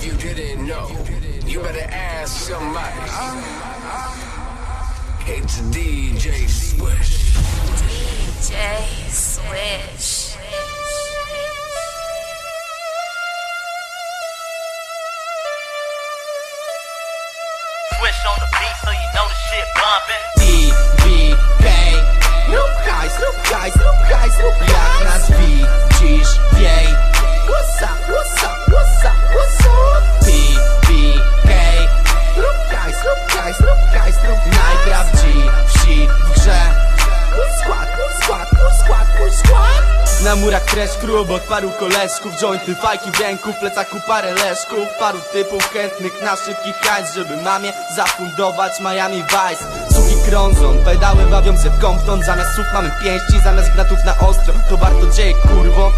If you didn't know, you better ask somebody. It's DJ Swish. DJ Swish. Swish on the beat so you know the na murach crew obok paru koleżków Jointy, fajki w ręku, w plecaku parę leszków Paru typów chętnych na szybki hajs Żeby mamie zafundować Miami Vice. Suki krążą, pedały bawią się w Compton Zamiast słów mamy pięści, zamiast gratów na ostro To warto dzieje kurwo,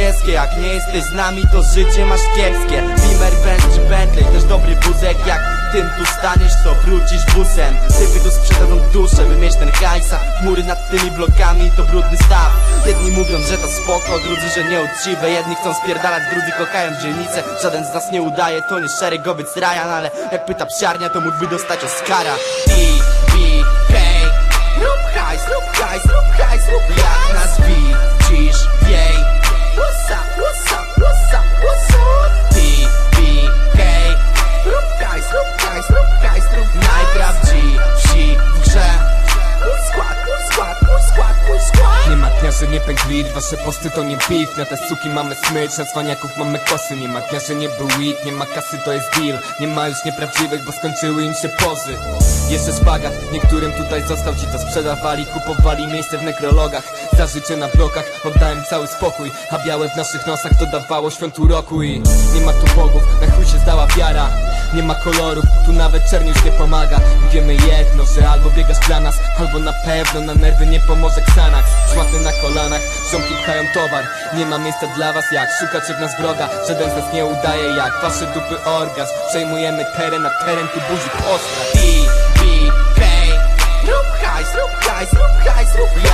czarno-niebieskie Jak nie jesteś z nami to życie masz kiepskie. Beamer, Benz czy Bentley, też dobry wózek. Jak tym tu staniesz to wrócisz busem. Typy tu sprzedadzą duszę, by mieć ten hajsa. Mury nad tymi blokami to brudny staw. Jedni mówią, że to spoko, drudzy, że nieuczciwe. Jedni chcą spierdalać, drudzy kochają dzielnicę. Żaden z nas nie udaje, to nie szeregowiec Ryan Ale jak pyta psiarnia, to mógłby dostać Oscara. DBK Rób hajs, rób hajs, rób hajs, rób dnia, że nie pękli, wasze posty to nie beef. Na te suki mamy smycz, na cwaniaków mamy kosy. Nie ma dnia, że nie był weed, nie ma kasy to jest deal. Nie ma już nieprawdziwych, bo skończyły im się pozy. Jeszcze szpagat, niektórym tutaj został Ci to sprzedawali, kupowali miejsce w nekrologach Za życie na blokach, oddałem cały spokój A białe w naszych nosach to dawało świąt uroku I nie ma tu bogów, na chuj Nie ma kolorów, tu nawet czerniusz nie pomaga. Wiemy jedno, że albo biegasz dla nas Albo na pewno na nerwy nie pomoże Xanax. Szmaty na kolanach, ziomki pchają towar. Nie ma miejsca dla was jak szukać w nas wroga. Żaden z nas nie udaje jak wasze dupy orgazm. Przejmujemy teren, a teren tu budzi postrach DBK Rób hajs, rób hajs, rób hajs, rób jak